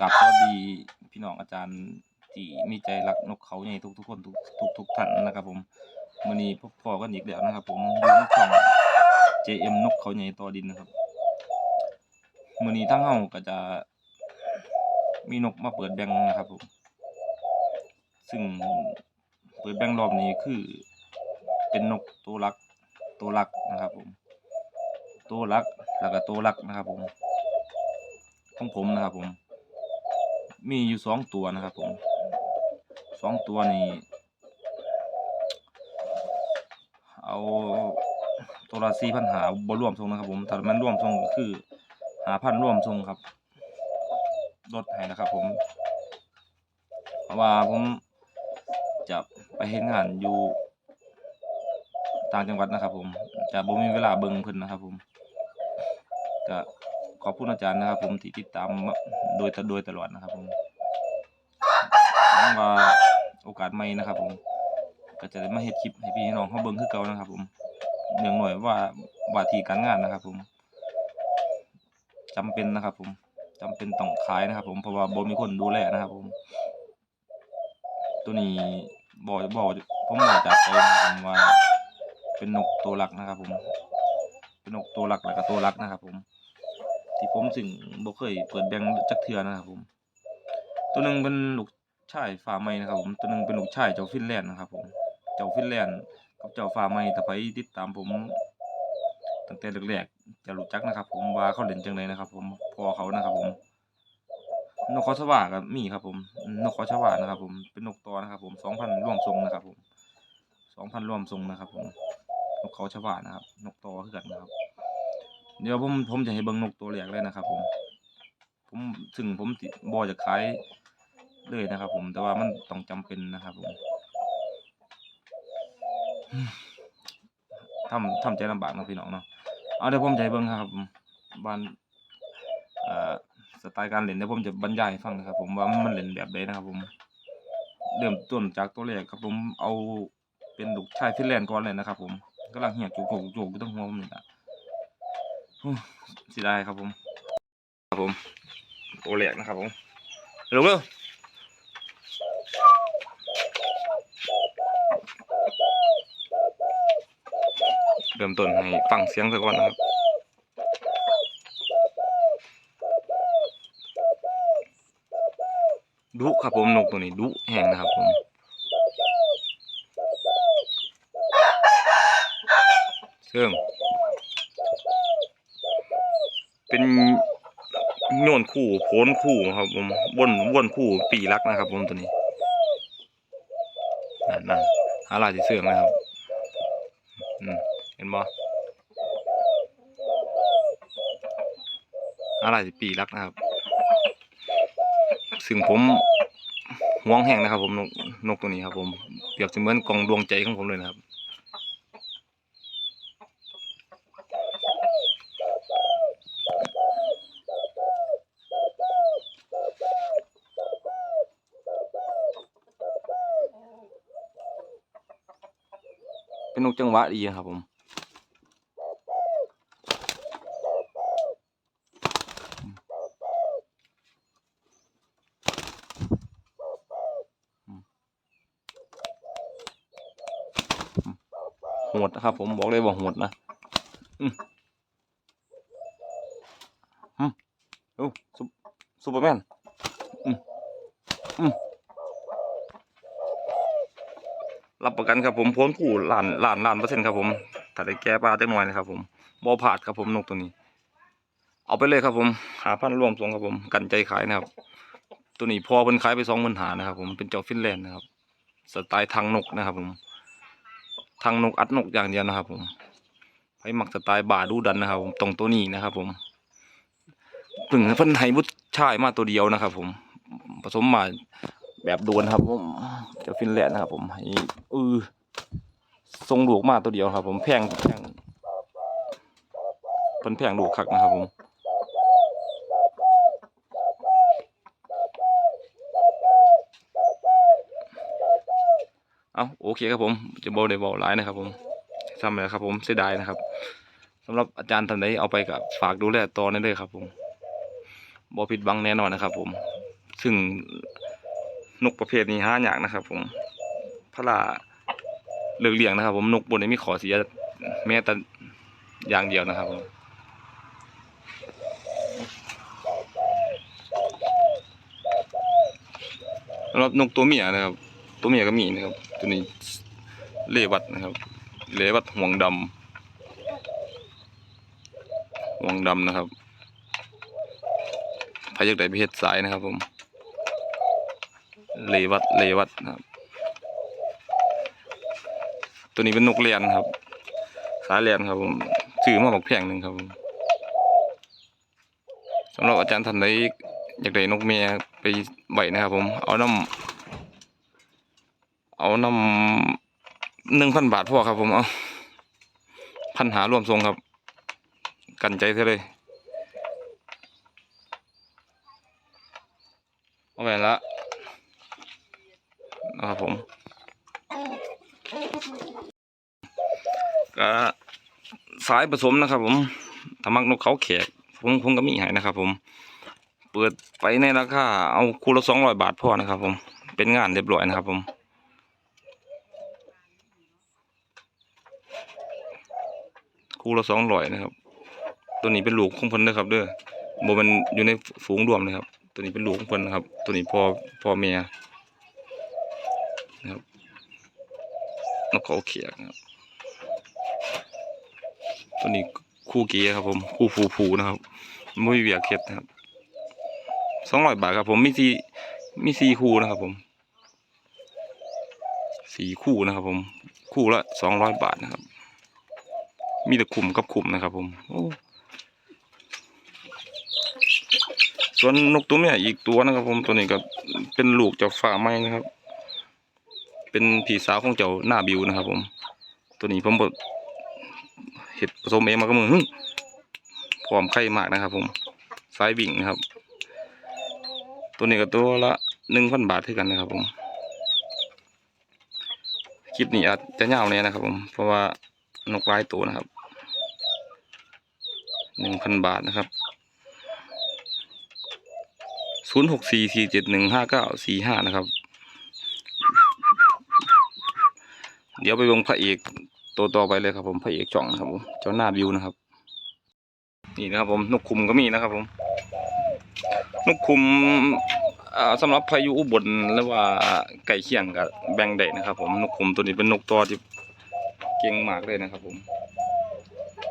กับสวัสดีพี่น้องอาจารย์ที่มีใจรักนกเขาใหญ่ทุกทุกคนทุกทุกทุกท่านนะครับ ผมมื้อนี้พบพ่อกันอีกแล้วนะครับ ผมอยู่ในช่อง JM นกเขาใหญ่ต่อดินนะครับมื้อนี้ทั้งเฮาก็จะมีนกมาเปิดแบ่งนะครับผม ซึ่งเปิดแบ่งรอบนี้คือ เป็นนกตัวรักตัวรักนะครับ ผม ตัวรักแล้วก็ตัวรักนะครับ ผมของผมนะครับผม มีอยู่สองตัวนะครับผมสองตัวนี้เอาตัวละสี่พันหาบ่รวมทรงนะครับผมถ้ามันรวมทรงก็คือหาพันรวมทรงครับลดให้นะครับผม เพราะว่าผมจะไปเฮ็ดงานอยู่ต่างจังหวัดนะครับผมจะบ่มีเวลาเบิ่งเพิ่นนะครับผมก็ ขอบคุณอาจารย์นะครับ ผมที่ติดตามโดยโดยตลอดนะครับ ผมว่าโอกาสใหม่นะครับ ผม ก็จะได้มาเฮ็ดคลิปให้พี่น้องเขาเบิ่งคือเก่านะครับ ผมเนื่องหน่อยว่าว่าที่การงานนะครับ ผมจำเป็นนะครับ ผมจำเป็นต้องขายนะครับ ผมเพราะว่าบ่มีคนดูแลนะครับ ผม ตัวนี้บ่บ่ผมบ่จากใจนะครับผมว่า เป็นนกตัวหลักนะครับ ผม เป็นนกตัวหลักแล้วก็ตัวรักนะครับ ผม ที่ผมซึ่งบ่เคยเปิดแบงจักเทื่อนะครับผม ตัวหนึ่งเป็นลูกชายฟ้าไหม้นะครับผมตัวหนึ่งเป็นลูกชายเจ้าฟินแลนด์นะครับผมเจ้าฟินแลนด์กับเจ้าฟ้าไหม้ถ้าไผติดตามผมตั้งแต่แรกๆจะรู้จักนะครับ ผมว่าเขาเล่นจังไดนะครับ ผมพอเขานะครับ ผม นกเขาชวาก็มีครับ ผม นกเขาชวานะครับ ผมเป็นนกตอนะครับ ผม2,000ร่วมทรงนะครับ ผม2,000ร่วมทรงนะครับ ผมนกเขาชวานะครับ นกตอคือกันนะครับ เดี๋ยวผมผมจะให้เบิ่งนกตัวแรกเลยนะครับ ผม ผมถึงผมบ่จะขายเลยนะครับ ผมแต่ว่ามันต้องจำเป็นนะครับ ผมทำทำใจลำบากนะพี่น้องเนาะเอาเดี๋ยวผมจะให้เบิ่งครับบ้านอ่อสไตล์การเล่นเดี๋ยวผมจะบรรยายให้ฟังนะครับ ผมว่ามันเล่นแบบใดนะครับ ผมเริ่มต้นจากตัวแรกครับ ผมเอาเป็นลูกชายฟินแลนด์ก่อนเลยนะครับ ผมกำลังเหี่ยกจุกๆจุกๆอยู่ตั้งหัวผมนี่ล่ะ สิได้ครับผม ครับผมตัวแรกนะครับผมเร็วเร็วเริ่มต้นให้ฟังเสียงซะก่อนนะครับดุครับผมนกตัวนี้ดุแห้งนะครับผมเสื่อง เป็นโยนคู่โผนคู่ครับผมว่นว่นคู่ปีรักนะครับ ผมตัวนี้นั่นนั่นหาลายสีเสื่องนะครับเห็นบ่หาลายสีปีรักนะครับ ซึ่งผมห่วงแห้งนะครับ ผมนกนกตัวนี้ครับ ผมเปรียบเสมือนกองดวงใจของผมเลยนะครับ เป็นนกจังหวะดีครับผมโหดนะครับผมบอกเลยว่าโหดนะอืมอืมโอ้ซุปซูเปอร์แมน อืมอืม รับประกันครับผมพ้นผู้ล้านล้านล้านเปอร์เซ็นต์ครับผมถ้าได้แก้ปลาจักหน่อยนะครับผมบอผาดครับผมนกตัวนี้ เอาไปเลยครับผมหาพันรวมทรงครับผมกันใจขายนะครับ ตัวนี้พอเพิ่นขายไปสองหมื่นหานะครับผมเป็นเจ้าฟินแลนด์นะครับ สไตล์ทางนกนะครับผมทางนกอัดนกอย่างเดียวนะครับ ผมไผมักสไตล์บาดูดันนะครับ ผมตรงตัวนี้นะครับ ผมเพิ่งเพิ่นให้บุตรชายมาตัวเดียวนะครับ ผมผสมมา แบบโดนครับผมเจ้าฟินแลนด์นะครับผมให้เออทรงลูกมาตัวเดียวครับ ผมแพงแพงเพิ่นแพงลูกคักนะครับผมเอาโอเคครับผมจะบอกได้บอกหลายนะครับผมทำแล้วครับ ผมเสียดายนะครับสำหรับอาจารย์ท่านใดเอาไปกับฝากดูแลต่อนั่นเลยครับ ผมบอผิดบังแน่นอนนะครับ ผม ซึ่ง นกประเภทนี้หายากนะครับ ผมพระลาเลือกเลี้ยงนะครับ ผมนกบนนี้มีขอเสียแม้แต่อย่างเดียวนะครับผมรับนกตัวเมียนะครับ ตัวเมียก็มีนะครับ ตัวนี้เลวัดนะครับ เลวัดห่วงดำห่วงดำนะครับพายักได้ไปเฮ็ดสายนะครับผม เลวัดเลวัดนะครับ ตัวนี้เป็นนกเรียนครับ สายเรียนครับผมซื้อมาบอกแพงหนึ่งครับผมสำหรับอาจารย์ท่านใดอยากได้นกเมียไปไหวนะครับ ผม เอาน้ำเอาน้ำหนึ่งพันบาทพอครับ ผมเอาพันหารวมทรงครับ กันใจเท่าเลยเอาไปละ นะครับผมก็สายผสมนะครับ ผมธรรมักนกเขาแขกผมผมก็มีให้นะครับ ผม เปิดไปในราคาเอาคู่ละสองร้อยบาทพอนะครับ ผมเป็นงานเรียบร้อยนะครับ ผมคู่ละสองร้อยนะครับ ตัวนี้เป็นลูกของเพิ่นนะครับ เด้อโบมันอยู่ในฝูงรวมนะครับ ตัวนี้เป็นลูกของเพิ่นนะครับ ตัวนี้พอพอเมียนะครับ นกเขาเขียกครับตัวนี้คู่เกียครับผมคู่ผูผูนะครับไม่มีเวียเข็ดนะครับสองร้อยบาทครับผมมีสี่มีสี่คู่นะครับผมสี่คู่นะครับผมคู่ละสองร้อยบาทนะครับ มีแต่ขุมกับขุมนะครับผมโอ้ส่วนนกตัวเมียอีกตัวนะครับผมตัวนี้ก็เป็นลูกจากฝ่าไม้นะครับ เป็นผีสาวของเจ้าหน้าบิวนะครับ ผม ตัวนี้ผมเห็ดผสมเองมาก็มือหึ่งพร้อมไข่มากนะครับ ผมสายบิ่งนะครับ ตัวนี้ก็ตัวละหนึ่งพันบาทเท่ากันนะครับ ผมคลิปนี้อาจจะยาวเนี่ยนะครับ ผมเพราะว่านกหลายตัวนะครับหนึ่งพันบาทนะครับศูนย์หกสี่สี่เจ็ดหนึ่งห้าเก้าสี่ห้านะครับ เดี๋ยวไปวงพระเอกตัวต่อไปเลยครับผมพระเอกจ่องครับผมเจ้าหน้าบิวนะครับ นี่นะครับผมนกคุมก็มีนะครับผมนกคุมอ่าสำหรับพายุอุบลหรือว่าไก่เคียงกับแบงได้นะครับ ผมนกคุมตัวนี้เป็นนกตัวที่เก่งมากเลยนะครับ ผม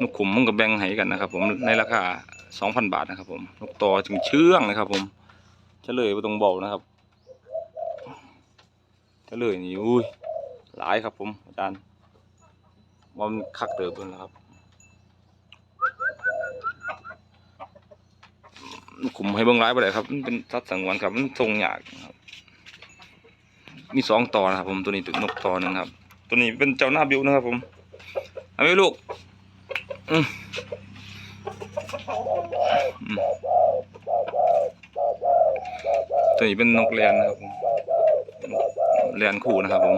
นกขุมมันกับแบงให้กันนะครับ ผมในราคาสองพันบาทนะครับ ผมนกตัวจึงเชื่องนะครับ ผมเฉลยไปตรงเบานะครับเฉลยนี่อุ้ย หลายครับผมอาจารย์ว่ามันคักเติบเลยนะครับขุมให้เบิ่งร้ายไปเลยครับมันเป็นสัตว์สังวนครับมันทรงยากครับ มีสองต่อนะครับผมตัวนี้ตัวนกต่อหนึ่งครับ ตัวนี้เป็นเจ้าหน้าบิวนะครับผมเอาไหมลูกตัวนี้เป็นนกเรียนนะครับผมนกเรียนคู่นะครับผม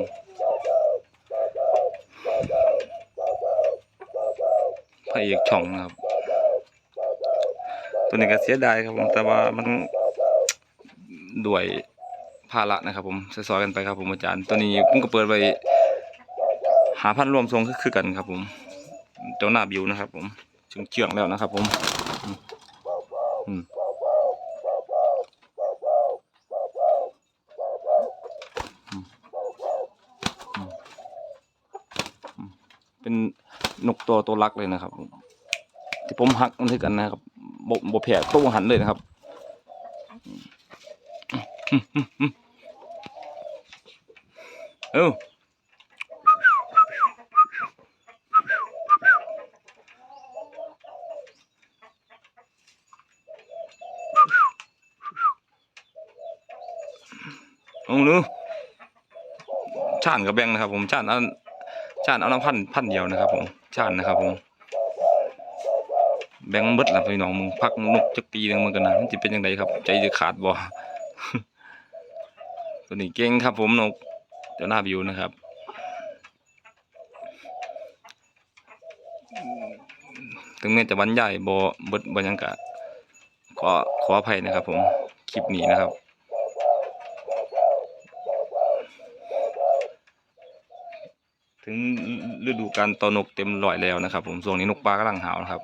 พระเอกช่องนะครับ ตัวนี้ก็เสียดายครับผมแต่ว่ามันด้วยภาระนะครับ ผมซอยๆกันไปครับผมอาจารย์ตัวนี้ผมก็เปิดไว้หาพันรวมทรงคือกันครับ ผมเจ้าหน้าบิวนะครับ ผมชื่องเชื่องแล้วนะครับ ผมเป็น นกตัวตัวรักเลยนะครับ ที่ผมหักมันคือกันนะครับบบบแผลตู้หันเลยนะครับอืมอืมอืมเอ้าเอาหนูชานกับแบงนะครับ ผมชานเอาชานเอาน้ำพันพันเดียวนะครับผม ชานนะครับผมแบงค์เบิดล่ะพี่น้องมึงพักนกจักปีนึงมันกันนะมันจะเป็นยังไงครับ ใจจะขาดบ่ตัวนี้เก่งครับ ผมนกเจ้าหน้าบิวนะครับถึงแม้จะบรรยายบ่เบิดบ่หยังกะขอขออภัยนะครับ ผมคลิปนี้นะครับ ถึงฤดูการตอนกเต็มร้อยแล้วนะครับ ผมช่วงนี้นกปลากำลังหาวนะครับ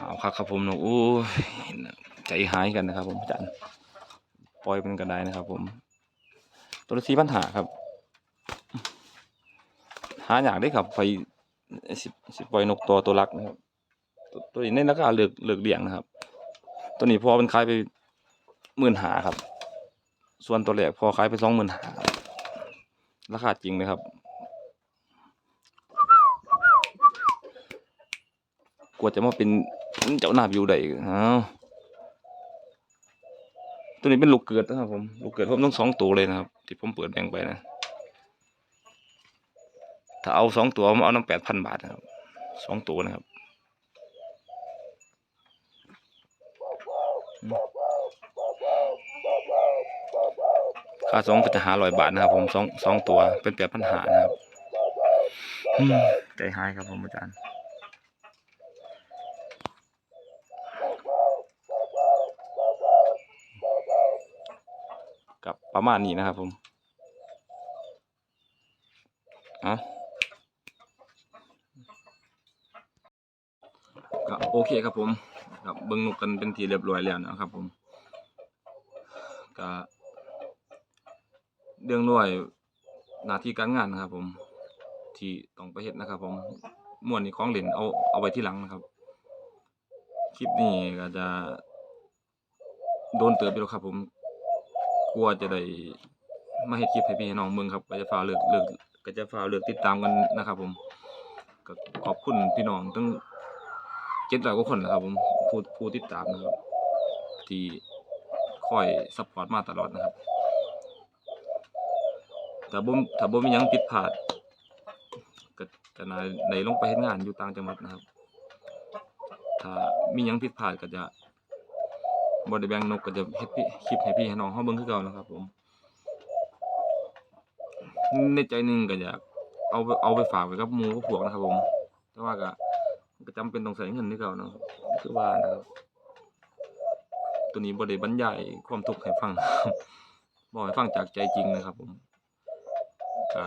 หาวครับครับผมนกโอ้ยใจหายกันนะครับ ผมอาจารย์ปล่อยเป็นกระไดนะครับ ผม ตัวละสี่ปัญหาครับ หาอยากได้ครับไปสิสิปล่อยนกตัวตัวรักนะครับ ตัวตัวนี้ในราคาเลือกเลือกเลี้ยงนะครับ ตัวนี้พอเป็นขายไปหมื่นหาครับ ส่วนตัวแรกพอขายไปสองหมื่นหา ราคาจริงเลยครับ กว่าจะมาเป็นเจ้าหน้าวิวได้อ้าวตัวนี้เป็นลูกเกิดนะครับผมลูกเกิดผมต้องสองตัวเลยนะครับ ที่ผมเปิดแบ่งไปนะ ถ้าเอาสองตัวผมเอาน้ำแปดพันบาทนะครับสองตัวนะครับอืม ค่าสองก็จะหาร้อยบาทนะครับ ผมสองสองตัวเป็นแปดพันหานะครับอืมใจหายครับผมอาจารย์กับประมาณนี้นะครับ ผมอะก็โอเคครับผมครับเบิ้งนกกันเป็นทีเรียบร้อยแล้วนะครับ ผมก็ เรื่องด้วยหน้าที่การงานนะครับ ผม ที่ต้องไปเฮ็ดนะครับ ผมม่วนนี่ของเล่นเอาเอาไว้ที่หลังนะครับ คลิปนี้ก็จะ โดนเติบไปแล้วครับ ผมกลัวจะได้มาเฮ็ดคลิปให้พี่ให้น้องเบิ่งครับก็จะฝากเลือกเลือกก็จะฝากเลือกติดตามกันนะครับ ผมก็ขอบคุณพี่น้องทั้งเจ็ดร้อยกว่าคนนะครับ ผมผู้ผู้ติดตามนะครับ ที่คอยซัพพอร์ตมาตลอดนะครับ ถ้าบ่ถ้าบ่มีหยังผิดพลาดก็ก็น่าได้ลงไปเฮ็ดงานอยู่ต่างจังหวัดนะครับ ถ้ามีหยังผิดพลาดก็จะบไดแบงนกก็จะเฮ็ดพี่คลิปให้พี่ให้น้องเฮาเบิ่งคือเก่านะครับ ผม ในใจหนึงก็อยากเอาเอาไปฝากไว้กับหมู่กับพวกนะครับ ผม แต่ว่าก็ก็จำเป็นต้องใช้เงินคือเก่านะครับคือว่านะครับ ตัวนี้บ่ได้บรรยายความทุกข์ให้ฟังบบอกให้ฟังจากใจจริงนะครับ ผม ก็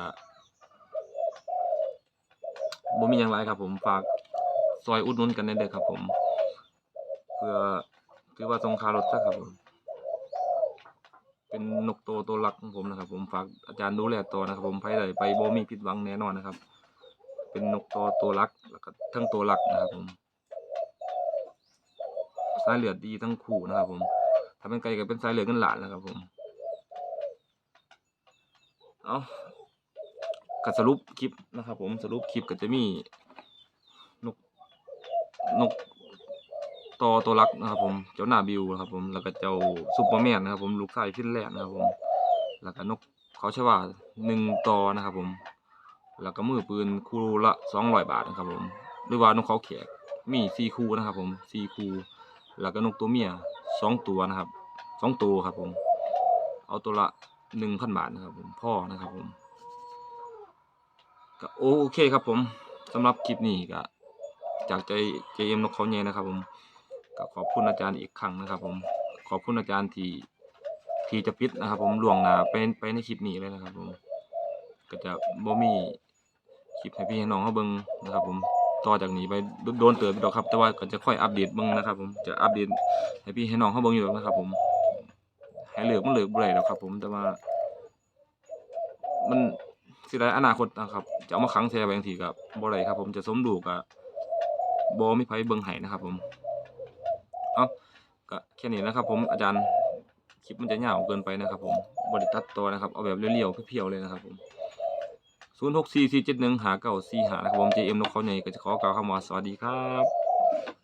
บ่มีหยังหลายครับ ผมฝากซอยอุดหนุนกันได้เด้อครับ ผม เพื่อถือว่าทรงคารถซะครับผมเป็นนกโตตัวหลักของผมนะครับ ผมฝากอาจารย์ดูแลต่อนะครับ ผมไปได้ไปบ่มีผิดหวังแน่นอนนะครับ เป็นนกโตตัวหลักแล้วก็ทั้งตัวหลักนะครับผมสายเหลือดดีทั้งคู่นะครับ ผมถ้าเป็นไก่ก็เป็นสายเหลือดเงินหลานนะครับ ผม เอา ก็สรุปคลิปนะครับ ผมสรุปคลิปก็จะมีนกนกต่อตัวรักนะครับ ผมเจ้าหน้าบิวนะครับผมแล้วก็เจ้าซุปเปอร์แมนนะครับ ผมลูกชายฟินแลนด์นะครับ ผม แล้วก็นกเขาชว่าหนึ่งต่อนะครับ ผม แล้วก็มือปืนคู่ละสองร้อยบาทนะครับ ผมหรือว่านกเขาแขกมีสี่คู่นะครับ ผมสี่คู่แล้วก็นกตัวเมียสองตัวนะครับสองตัวครับ ผม เอาตัวละหนึ่งพันบาทนะครับ ผมพ่อนะครับ ผม ก็โอเคครับผมสำหรับคลิปนี้ก็จากใจเจเอ็มนกเขาใหญ่นะครับ ผมก็ขอบคุณอาจารย์อีกครั้งนะครับ ผมขอบคุณอาจารย์ที่ที่จะปิดนะครับ ผมล่วงหน้าไปไปในคลิปนี้เลยนะครับ ผมก็จะบ่มีคลิปให้พี่ให้น้องเขาเบิ่งนะครับ ผมต่อจากนี้ไปโดนเติบไปดอกครับ แต่ว่าก็จะค่อยอัปเดตเบิ่งนะครับ ผมจะอัปเดตให้พี่ให้น้องเขาเบิ่งอยู่นะครับ ผมให้เหลือมันเหลือกบ่ได้หรอกครับ ผมแต่ว่า มัน สิได้อนาคตนะครับ จะเอามาขังแช่ไว้จังซี่ก็บ่ได้ครับ ผมจะสมดูก็บ่มีไผเบิ่งให้นะครับ ผมเอาก็แค่นี้นะครับ ผมอาจารย์คลิปมันจะยาวเกินไปนะครับ ผมบริตัดตัวนะครับเอาแบบเรียวๆเพียวๆเลยนะครับผมศูนย์หกสี่สี่เจ็ดหนึ่งหาเก้าสี่หานะครับผมเจเอ็มนกเขาใหญ่ก็จะขอกล่าวคำว่าสวัสดีครับ